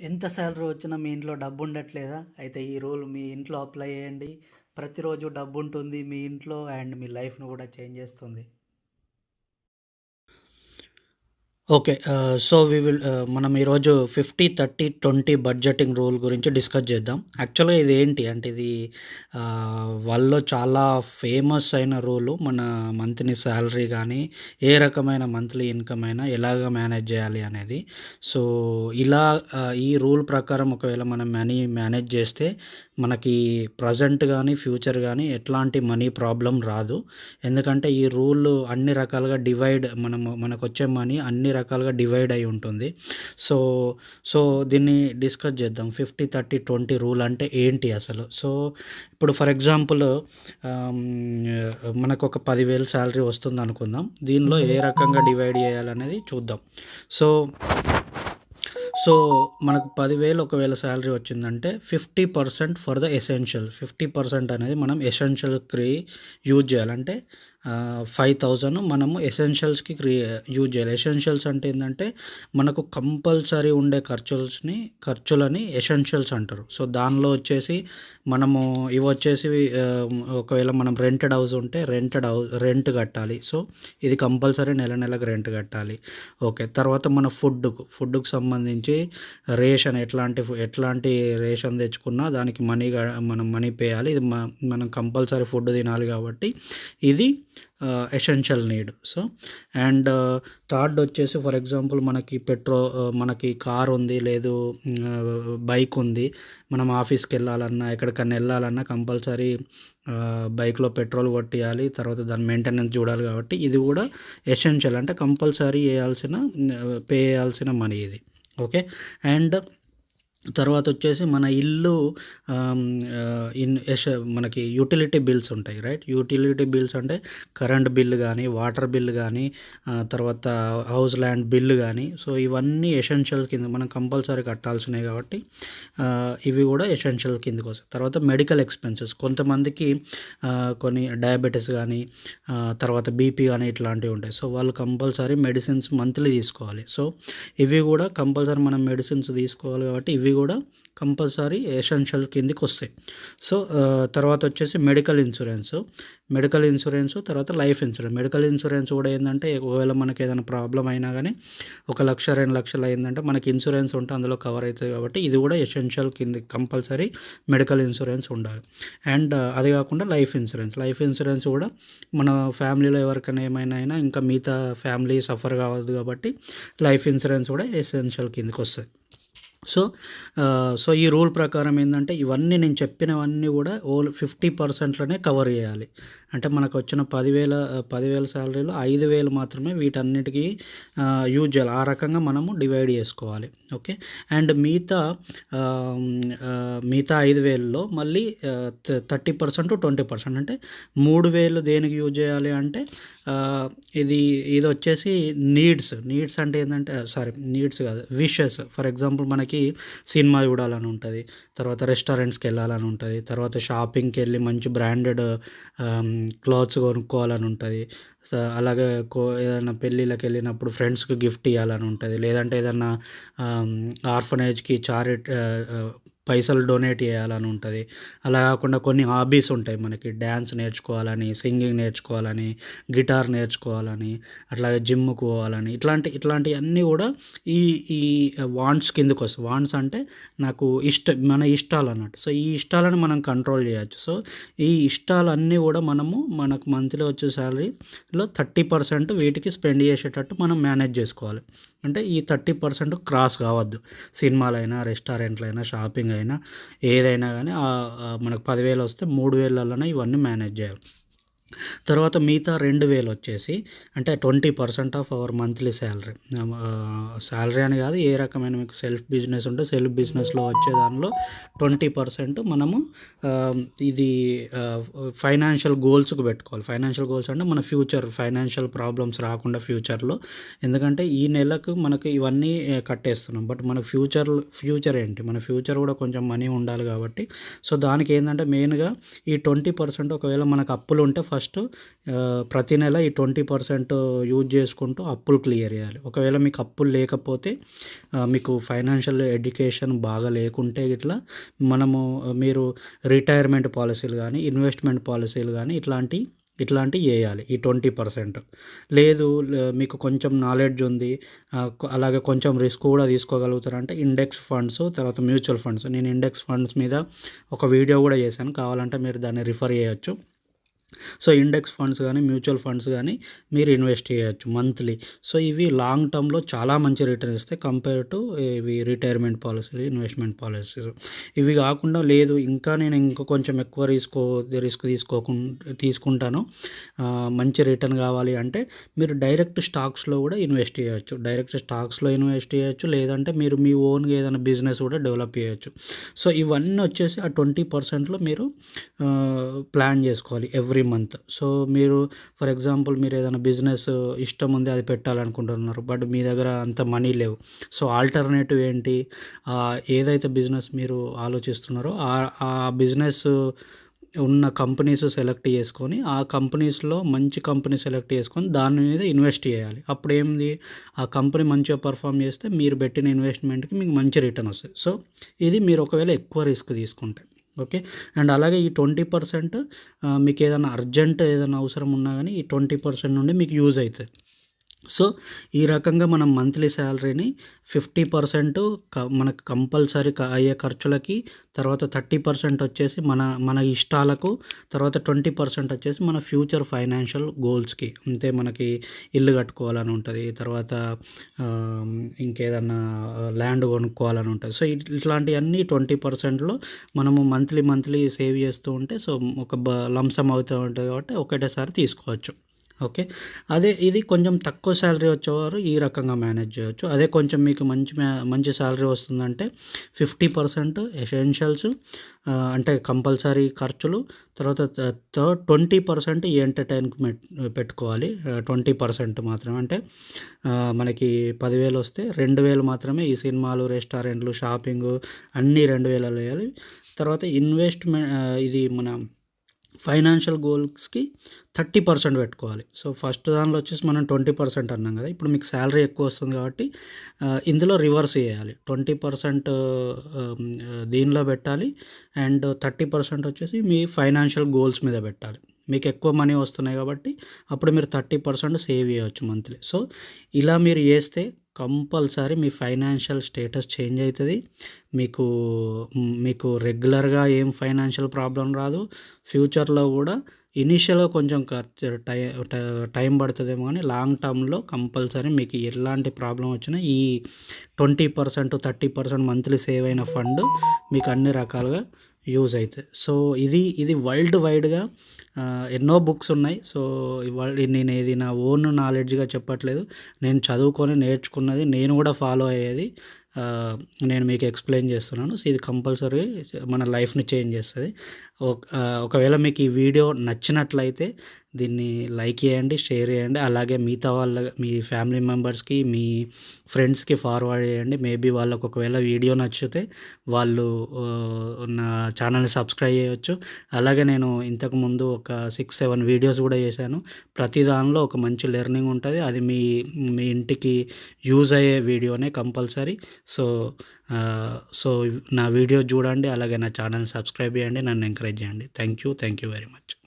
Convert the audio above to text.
ఎంత శాలరీ వచ్చినా మీ ఇంట్లో డబ్బు ఉండట్లేదా? అయితే ఈ రూల్ మీ ఇంట్లో అప్లై చేయండి. ప్రతిరోజు డబ్బు ఉంటుంది మీ ఇంట్లో అండ్ మీ లైఫ్ను కూడా చేంజ్ చేస్తుంది. ఓకే సో వి విల్ మనం ఈరోజు fifty thirty twenty budgeting rule గురించి డిస్కస్ చేద్దాం. యాక్చువల్గా ఇది ఏంటి అంటే ఇది వాళ్ళలో చాలా ఫేమస్ అయిన రూలు మన మంత్లీ శాలరీ కానీ ఏ రకమైన మంత్లీ ఇన్కమ్ అయినా ఎలాగ మేనేజ్ చేయాలి అనేది. సో ఇలా ఈ రూల్ ప్రకారం ఒకవేళ మనం మనీ మేనేజ్ చేస్తే మనకి ప్రజెంట్ కానీ ఫ్యూచర్ కానీ ఎట్లాంటి మనీ ప్రాబ్లం రాదు. ఎందుకంటే ఈ రూల్ అన్ని రకాలుగా డివైడ్ మనము మనకు వచ్చే మనీ అన్ని రకాలుగా డివైడ్ అయి ఉంటుంది. సో సో దీన్ని డిస్కస్ చేద్దాం. ఫిఫ్టీ థర్టీ ట్వంటీ రూల్ అంటే ఏంటి అసలు? సో ఇప్పుడు ఫర్ ఎగ్జాంపుల్ మనకు ఒక పదివేలు శాలరీ వస్తుంది అనుకుందాం. దీనిలో ఏ రకంగా డివైడ్ చేయాలనేది చూద్దాం. సో సో మనకు పదివేలు ఒకవేళ శాలరీ వచ్చిందంటే fifty percent for the essential fifty percent అనేది మనం ఎసెన్షియల్ క్రీ యూజ్ చేయాలంటే ఫైవ్ థౌజండ్ మనము ఎసెన్షియల్స్కి క్రియే యూజ్ చేయాలి. ఎసెన్షియల్స్ అంటే ఏంటంటే మనకు కంపల్సరీ ఉండే ఖర్చుల్స్ని ఖర్చులని ఎసెన్షియల్స్ అంటారు. సో దానిలో వచ్చేసి మనము ఇవి వచ్చేసి ఒకవేళ మనం రెంటెడ్ హౌస్ ఉంటే రెంటెడ్ హౌస్ రెంట్ కట్టాలి. సో ఇది కంపల్సరీ నెల నెలకు రెంట్ కట్టాలి. ఓకే తర్వాత మన ఫుడ్కు ఫుడ్కు సంబంధించి రేషన్ ఎట్లాంటి ఎట్లాంటి రేషన్ తెచ్చుకున్నా దానికి మనీ మనం మనీ పేయాలి ఇది మ- మనం కంపల్సరీ ఫుడ్ తినాలి కాబట్టి ఇది essential need so and third వచ్చేసి ఫర్ ఎగ్జాంపుల్ మనకి పెట్రో uh, మనకి కార్ ఉంది లేదు uh, బైక్ ఉంది. మనం ఆఫీస్కి వెళ్ళాలన్నా ఎక్కడికన్నా వెళ్ళాలన్నా కంపల్సరీ బైక్లో పెట్రోల్ కొట్టియాలి తర్వాత దాని మెయింటెనెన్స్ చూడాలి కాబట్టి ఇది కూడా ఎసెన్షియల్ అంటే కంపల్సరీ వేయాల్సిన పే చేయాల్సిన uh, మనీ ఇది. ఓకే అండ్ తర్వాత వచ్చేసి మన ఇల్లు ఇన్ ఎష- మనకి యూటిలిటీ బిల్స్ ఉంటాయి రైట్? యూటిలిటీ బిల్స్ అంటే కరెంట్ బిల్లు కానీ వాటర్ బిల్లు కానీ తర్వాత హౌస్ ల్యాండ్ బిల్లు కానీ సో ఇవన్నీ ఎసెన్షియల్ కింద మనం కంపల్సరీ కట్టాల్సినవి కాబట్టి ఇవి కూడా ఎసెన్షియల్ కిందకి వస్తాయి. తర్వాత మెడికల్ ఎక్స్పెన్సెస్ కొంతమందికి కొన్ని డయాబెటీస్ కానీ తర్వాత బీపీ కానీ ఇట్లాంటివి ఉంటాయి. సో వాళ్ళు కంపల్సరీ మెడిసిన్స్ మంత్లీ తీసుకోవాలి. సో ఇవి కూడా కంపల్సరీ మనం మెడిసిన్స్ తీసుకోవాలి కాబట్టి ఇవి కూడా కంపల్సరీ ఎసెన్షియల్ కిందకి వస్తాయి సో తర్వాత వచ్చేసి మెడికల్ ఇన్సూరెన్స్ మెడికల్ ఇన్సూరెన్స్ తర్వాత లైఫ్ ఇన్సూరెన్స్ మెడికల్ ఇన్సూరెన్స్ కూడా ఏంటంటే ఒకవేళ మనకి ఏదైనా ప్రాబ్లం అయినా కానీ ఒక లక్ష రెండు లక్షలు అయిందంటే మనకి ఇన్సూరెన్స్ ఉంటే అందులో కవర్ అవుతుంది కాబట్టి ఇది కూడా ఎసెన్షియల్ కింద కంపల్సరీ మెడికల్ ఇన్సూరెన్స్ ఉండాలి. అండ్ అది కాకుండా లైఫ్ ఇన్సూరెన్స్ లైఫ్ ఇన్సూరెన్స్ కూడా మన ఫ్యామిలీలో ఎవరికైనా ఏమైనా అయినా ఇంకా మిగతా ఫ్యామిలీ సఫర్ కావద్దు కాబట్టి లైఫ్ ఇన్సూరెన్స్ కూడా ఎసెన్షియల్ కిందకి వస్తుంది సో సో ఈ రూల్ ప్రకారం ఏంటంటే ఇవన్నీ నేను చెప్పినవన్నీ కూడా ఓల్ ఫిఫ్టీ పర్సెంట్లోనే కవర్ చేయాలి. అంటే మనకు వచ్చిన పదివేల పదివేల శాలరీలో ఐదు వేలు మాత్రమే వీటన్నిటికీ యూజ్ చేయాలి. ఆ రకంగా మనము డివైడ్ చేసుకోవాలి. ఓకే? అండ్ మిగతా మిగతా ఐదు వేలలో మళ్ళీ థర్టీ పర్సెంట్ ట్వంటీ పర్సెంట్. అంటే మూడు వేలు దేనికి యూజ్ చేయాలి అంటే ఇది ఇది వచ్చేసి నీడ్స్. నీడ్స్ అంటే ఏంటంటే సారీ నీడ్స్ కాదు విషెస్. ఫర్ ఎగ్జాంపుల్ మనకి సినిమా చూడాలని ఉంటుంది. తర్వాత రెస్టారెంట్స్కి వెళ్ళాలని ఉంటుంది. తర్వాత షాపింగ్కి వెళ్ళి మంచి బ్రాండెడ్ క్లాత్స్ కొనుక్కోవాలని ఉంటుంది. సో అలాగే కో ఏదైనా పెళ్ళిళ్ళకి వెళ్ళినప్పుడు ఫ్రెండ్స్కి గిఫ్ట్ ఇవ్వాలని ఉంటుంది. లేదంటే ఏదన్నా ఆర్ఫనేజ్కి చారిట్ పైసలు డొనేట్ చేయాలని ఉంటుంది. అలా కాకుండా కొన్ని హాబీస్ ఉంటాయి మనకి. డ్యాన్స్ నేర్చుకోవాలని సింగింగ్ నేర్చుకోవాలని గిటార్ నేర్చుకోవాలని అట్లాగే జిమ్కు పోవాలని ఇట్లాంటి ఇట్లాంటివన్నీ కూడా ఈ ఈ వాంట్స్ కిందకు వస్తాయి. వాంట్స్ అంటే నాకు ఇష్ట మన ఇష్టాలు అన్నట్టు. సో ఈ ఇష్టాలను మనం కంట్రోల్ చేయొచ్చు. సో ఈ ఇష్టాలన్నీ కూడా మనము మనకు మంత్లీ వచ్చే శాలరీలో థర్టీ పర్సెంట్ వీటికి స్పెండ్ చేసేటట్టు మనం మేనేజ్ చేసుకోవాలి. అంటే ఈ థర్టీ పర్సెంట్ క్రాస్ కావద్దు. సినిమాలైనా రెస్టారెంట్లైనా షాపింగ్ అయినా ఏదైనా కానీ మనకు పదివేలు వస్తే మూడు వేలలోనే ఇవన్నీ మేనేజ్ చేయాలి. తర్వాత మిగతా రెండు వేలు వచ్చేసి అంటే twenty percent of our monthly salary. Salary అని కాదు ఏ రకమైన మీకు సెల్ఫ్ బిజినెస్ ఉంటే సెల్ఫ్ బిజినెస్లో వచ్చే దానిలో ట్వంటీ పర్సెంట్ మనము ఇది ఫైనాన్షియల్ గోల్స్కి పెట్టుకోవాలి. ఫైనాన్షియల్ గోల్స్ అంటే మన ఫ్యూచర్ ఫైనాన్షియల్ ప్రాబ్లమ్స్ రాకుండా ఫ్యూచర్లో. ఎందుకంటే ఈ నెలకు మనకు ఇవన్నీ కట్టేస్తున్నాం. బట్ మన ఫ్యూచర్ ఫ్యూచర్ ఏంటి? మన ఫ్యూచర్ కూడా కొంచెం మనీ ఉండాలి కాబట్టి. సో దానికి ఏంటంటే మెయిన్గా ఈ ట్వంటీ పర్సెంట్ ఒకవేళ మనకు అప్పులు ఉంటే ఫస్ట్ ఫస్ట్ ప్రతి నెల ఈ ట్వంటీ పర్సెంట్ యూజ్ చేసుకుంటూ అప్పులు క్లియర్ చేయాలి. ఒకవేళ మీకు అప్పులు లేకపోతే మీకు ఫైనాన్షియల్ ఎడ్యుకేషన్ బాగా లేకుంటే ఇట్లా మనము మీరు రిటైర్మెంట్ పాలసీలు కానీ ఇన్వెస్ట్మెంట్ పాలసీలు కానీ ఇట్లాంటి ఇట్లాంటివి చేయాలి ఈ ట్వంటీ పర్సెంట్. లేదు మీకు కొంచెం నాలెడ్జ్ ఉంది అలాగే కొంచెం రిస్క్ కూడా తీసుకోగలుగుతారంటే ఇండెక్స్ ఫండ్స్ తర్వాత మ్యూచువల్ ఫండ్స్. నేను ఇండెక్స్ ఫండ్స్ మీద ఒక వీడియో కూడా చేశాను. కావాలంటే మీరు దాన్ని రిఫర్ చేయొచ్చు. సో ఇండెక్స్ ఫండ్స్ కానీ మ్యూచువల్ ఫండ్స్ కానీ మీరు ఇన్వెస్ట్ చేయొచ్చు మంత్లీ. సో ఇవి లాంగ్ టర్మ్లో చాలా మంచి రిటర్న్ ఇస్తాయి కంపేర్ టు ఇవి రిటైర్మెంట్ పాలసీలు ఇన్వెస్ట్మెంట్ పాలసీస్. ఇవి కాకుండా లేదు ఇంకా నేను ఇంకా కొంచెం ఎక్కువ రిస్క్ రిస్క్ తీసుకోకుండా తీసుకుంటాను. మంచి రిటర్న్ కావాలి అంటే మీరు డైరెక్ట్ స్టాక్స్లో కూడా ఇన్వెస్ట్ చేయొచ్చు. డైరెక్ట్ స్టాక్స్లో ఇన్వెస్ట్ చేయొచ్చు లేదంటే మీరు మీ ఓన్గా ఏదైనా బిజినెస్ కూడా డెవలప్ చేయొచ్చు. సో ఇవన్నీ వచ్చేసి ఆ ట్వంటీ పర్సెంట్లో మీరు ప్లాన్ చేసుకోవాలి. ఎవ్రీ మంత్ సో మీరు ఫర్ ఎగ్జాంపుల్ మీరు ఏదైనా బిజినెస్ ఇష్టం ఉంది అది పెట్టాలనుకుంటున్నారు బట్ మీ దగ్గర అంత మనీ లేవు. సో ఆల్టర్నేటివ్ ఏంటి? ఏదైతే బిజినెస్ మీరు ఆలోచిస్తున్నారో ఆ బిజినెస్ ఉన్న కంపెనీస్ సెలెక్ట్ చేసుకొని ఆ కంపెనీస్లో మంచి కంపెనీ సెలెక్ట్ చేసుకొని దాని మీద ఇన్వెస్ట్ చేయాలి. అప్పుడు ఏంది? ఆ కంపెనీ మంచిగా పర్ఫామ్ చేస్తే మీరు పెట్టిన ఇన్వెస్ట్మెంట్కి మీకు మంచి రిటర్న్ వస్తుంది. సో ఇది మీరు ఒకవేళ ఎక్కువ రిస్క్ తీసుకుంటే. ఓకే? అండ్ అలాగే ఈ ట్వంటీ పర్సెంట్ మీకు ఏదైనా అర్జెంట్ ఏదైనా అవసరం ఉన్నా కానీ ఈ ట్వంటీ పర్సెంట్ నుండి మీకు యూజ్ అవుతుంది సో ఈ రకంగా మనం మంత్లీ శాలరీని ఫిఫ్టీ పర్సెంట్ క మనకు కంపల్సరీ అయ్యే ఖర్చులకి తర్వాత థర్టీ పర్సెంట్ వచ్చేసి మన మన ఇష్టాలకు తర్వాత ట్వంటీ పర్సెంట్ వచ్చేసి మన ఫ్యూచర్ ఫైనాన్షియల్ గోల్స్కి అంతే మనకి ఇల్లు కట్టుకోవాలని ఉంటుంది తర్వాత ఇంకేదన్నా ల్యాండ్ కొనుక్కోవాలని ఉంటుంది. సో ఇట్లాంటివన్నీ ట్వంటీ పర్సెంట్లో మనము మంత్లీ మంత్లీ సేవ్ చేస్తూ ఉంటే సో ఒక బ లంసం అవుతూ ఉంటుంది కాబట్టి ఒకటేసారి తీసుకోవచ్చు. ఓకే. అదే ఇది కొంచెం తక్కువ శాలరీ వచ్చేవారు ఈ రకంగా మేనేజ్ చేయవచ్చు అదే కొంచెం మీకు మంచి మంచి శాలరీ వస్తుందంటే ఫిఫ్టీ పర్సెంట్ ఎసెన్షియల్స్ అంటే కంపల్సరీ ఖర్చులు తర్వాత ట్వంటీ పర్సెంట్ ఈ ఎంటర్టైన్మెంట్ పెట్టుకోవాలి. ట్వంటీ పర్సెంట్ మాత్రమే. అంటే మనకి పదివేలు వస్తే రెండు వేలు మాత్రమే ఈ సినిమాలు రెస్టారెంట్లు షాపింగ్ అన్నీ రెండు వేలలో వేయాలి. తర్వాత ఇన్వెస్ట్మెంట్ ఇది మన ఫైనాన్షియల్ గోల్స్కి థర్టీ పర్సెంట్ పెట్టుకోవాలి. సో ఫస్ట్ దానిలో వచ్చేసి మనం ట్వంటీ పర్సెంట్ అన్నాం కదా ఇప్పుడు మీకు శాలరీ ఎక్కువ వస్తుంది కాబట్టి ఇందులో రివర్స్ చేయాలి. ట్వంటీ పర్సెంట్ దీనిలో పెట్టాలి అండ్ థర్టీ పర్సెంట్ వచ్చేసి మీ ఫైనాన్షియల్ గోల్స్ మీద పెట్టాలి. మీకు ఎక్కువ మనీ వస్తున్నాయి కాబట్టి అప్పుడు మీరు థర్టీ పర్సెంట్ సేవ్ చేయవచ్చు మంత్లీ. సో ఇలా మీరు చేస్తే కంపల్సరీ మీ ఫైనాన్షియల్ స్టేటస్ చేంజ్ అవుతుంది. మీకు మీకు రెగ్యులర్గా ఏం ఫైనాన్షియల్ ప్రాబ్లం రాదు. ఫ్యూచర్లో కూడా ఇనీషియల్గా కొంచెం ఖర్చు టై టైం పడుతుందేమో కానీ లాంగ్ టర్మ్లో కంపల్సరీ మీకు ఎలాంటి ప్రాబ్లం వచ్చినా ఈ twenty percent thirty percent monthly save అయిన ఫండ్ మీకు అన్ని రకాలుగా యూజ్ అవుతాయి సో ఇది ఇది వరల్డ్ వైడ్గా ఎన్నో బుక్స్ ఉన్నాయి. సో నేను ఇది నా ఓన్ నాలెడ్జ్గా చెప్పట్లేదు. నేను చదువుకొని నేర్చుకున్నది నేను కూడా ఫాలో అయ్యేది నేను మీకు ఎక్స్ప్లెయిన్ చేస్తున్నాను. సో ఇది కంపల్సరీ మన లైఫ్ని చేంజ్ చేస్తుంది. ఒకవేళ మీకు ఈ వీడియో నచ్చినట్లయితే దీన్ని లైక్ చేయండి షేర్ చేయండి. అలాగే మిగతా వాళ్ళ మీ ఫ్యామిలీ మెంబర్స్కి మీ ఫ్రెండ్స్కి ఫార్వర్డ్ చేయండి. మేబీ వాళ్ళకు ఒకవేళ వీడియో నచ్చితే వాళ్ళు నా ఛానల్ని సబ్స్క్రైబ్ చేయవచ్చు అలాగే నేను ఇంతకుముందు ఒక సిక్స్ సెవెన్ వీడియోస్ కూడా చేశాను. ప్రతి దానిలో ఒక మంచి లెర్నింగ్ ఉంటుంది. అది మీ మీ ఇంటికి యూజ్ అయ్యే వీడియోనే కంపల్సరీ. సో సో నా వీడియో చూడండి అలాగే నా ఛానల్ సబ్స్క్రైబ్ చేయండి నన్ను ఎంకరేజ్ చేయండి. Thank you thank you very much